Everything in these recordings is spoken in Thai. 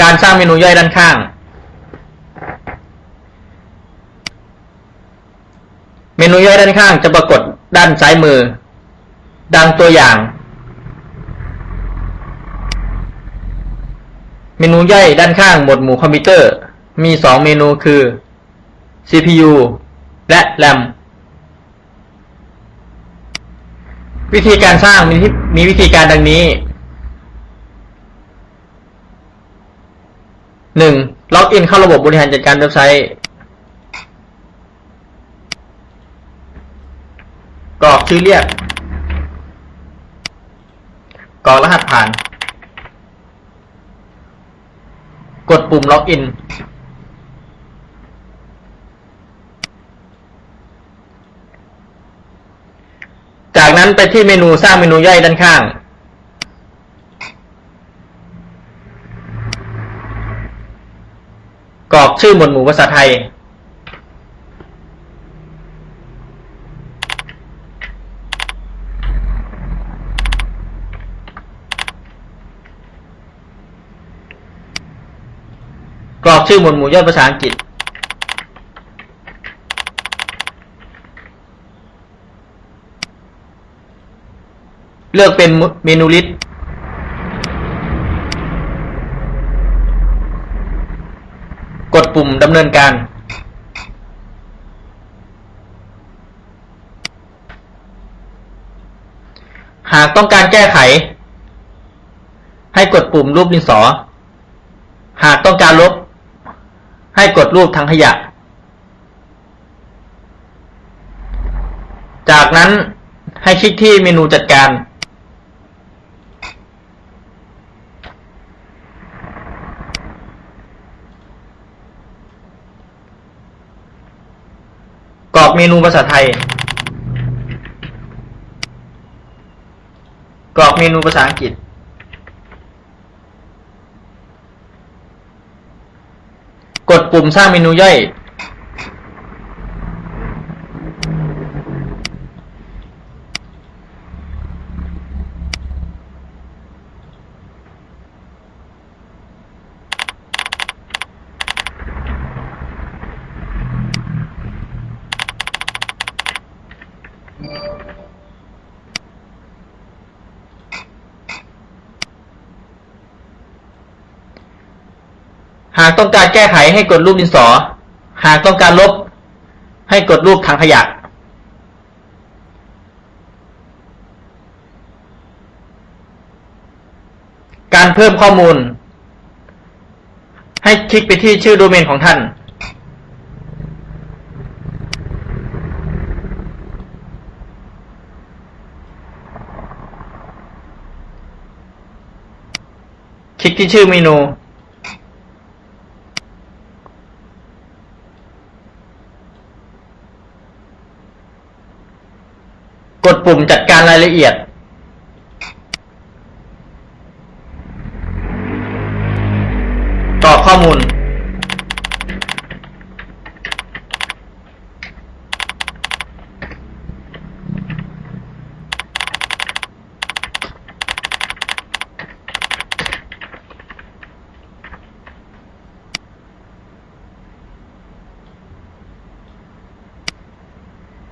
การสร้างเมนูย่อยด้านข้าง เมนูย่อยด้านข้างจะปรากฏด้านซ้ายมือ ดังตัวอย่าง เมนูย่อยด้านข้างหมวดหมู่คอมพิวเตอร์ มีสองเมนูคือ CPU และ RAM วิธีการสร้างมีมีวิธีการดังนี้ หนึ่งล็อกอินเข้าระบบบริหารจัดการเว็บไซต์ กรอกชื่อเรียก กรอกรหัสผ่าน กดปุ่มล็อกอิน จากนั้นไปที่เมนูสร้างเมนูย่อยด้านข้าง กรอกชื่อหมวดหมู่ภาษาไทย กรอกชื่อหมวดหมู่ย่อยภาษาอังกฤษ เลือกเป็นเมนูลิสต์ กดปุ่มดำเนินการ หากต้องการแก้ไข ให้กดปุ่มรูปดินสอ หากต้องการลบ ให้กดรูปถังขยะ จากนั้นให้คลิกที่เมนูจัดการ อกเมนูภาษาไทย กรอกเมนูภาษาอังกฤษ กดปุ่มสร้างเมนูย่อย หากต้องการแก้ไขให้กดรูปดินสอ หากต้องการลบ ให้กดรูปถังขยะ การเพิ่มข้อมูล ให้คลิกไปที่ชื่อโดเมนของท่านคลิกที่ชื่อเมนู กดปุ่มจัดการรายละเอียด กรอกข้อมูล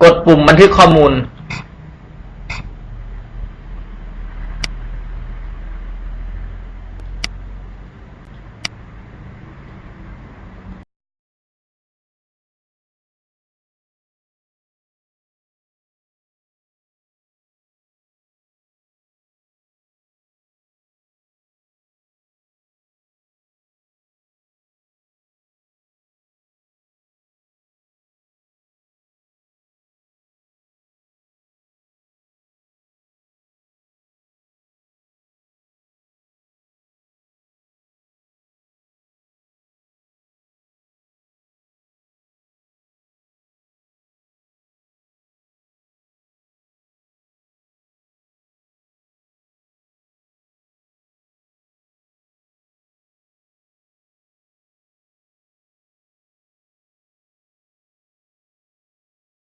กดปุ่มบันทึกข้อมูล